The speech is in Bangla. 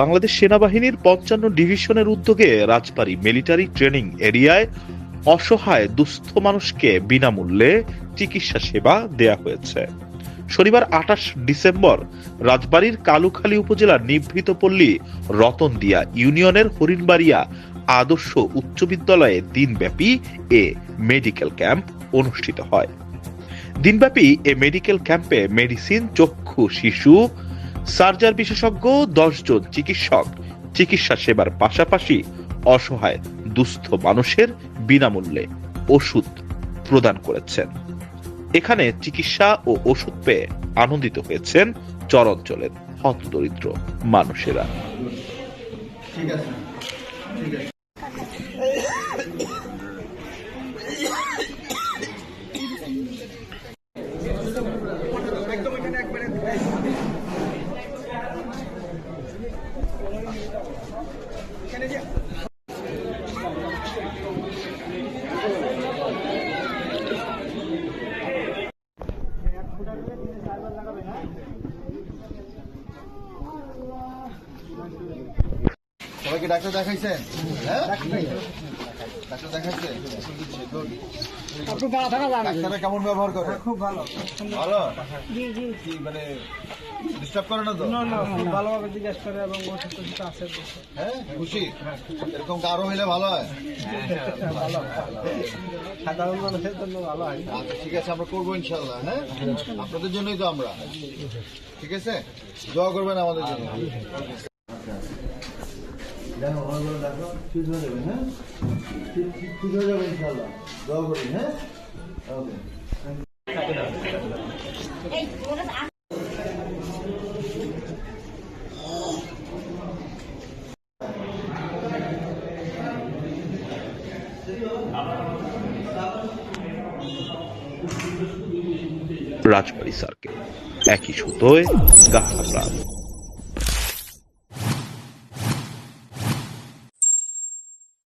বাংলাদেশ সেনাবাহিনীর পঞ্চান্ন ডিভিশনের উদ্যোগে রাজবাড়ী মিলিটারি ট্রেনিং এরিয়ায় অসহায় দুস্থ মানুষকে বিনামূল্যে চিকিৎসা সেবা দেয়া হয়েছে। শনিবার আঠাশ ডিসেম্বর রাজবাড়ীর কালুখালী উপজেলার নিভৃতপল্লী রতনদিয়া ইউনিয়নের হরিণবাড়িয়া আদর্শ উচ্চ বিদ্যালয়ে দিনব্যাপী এ মেডিকেল ক্যাম্প অনুষ্ঠিত হয়। দিনব্যাপী এ মেডিকেল ক্যাম্পে মেডিসিন, চক্ষু, শিশু সার্জার বিশেষজ্ঞ, দশজন চিকিৎসক। চিকিৎসা সেবার পাশাপাশি অসহায়, দুস্থ মানুষের বিনামূল্যে ওষুধ প্রদান করেছেন। এখানে চিকিৎসা ও ওষুধ পেয়ে আনন্দিত হয়েছেন চরঞ্চলের হতদরিদ্র মানুষেরা। ঠিক আছে ঠিক আছে। সবাইকে ডাক্তার দেখাইছেন হ্যাঁ. আপনি দাঁড়া থাকা যান ডাক্তাররা কেমন ব্যবহার করে? খুব ভালো। ভালো? জি জি। কি মানে ডিস্টার্ব করে না তো? না না খুব ভালোভাবে জিজ্ঞেস করে এবং টষুধ আছে হ্যাঁ খুশি? এরকম কারও হইলে ভালো হয়? ভালো সাধারণ মানুষের জন্য ভালো হয় আচ্ছা ঠিক আছে আমরা করব ইনশাল্লাহ হ্যাঁ? আপনাদের জন্যই তো আমরা। ঠিক আছে? দোয়া করবেন আমাদের জন্য। দেখো ভালো করে দেখো হয়ে যাবে হ্যাঁ? রাজবাড়ী সার্কেল। একই সুতোয় প্রাণ।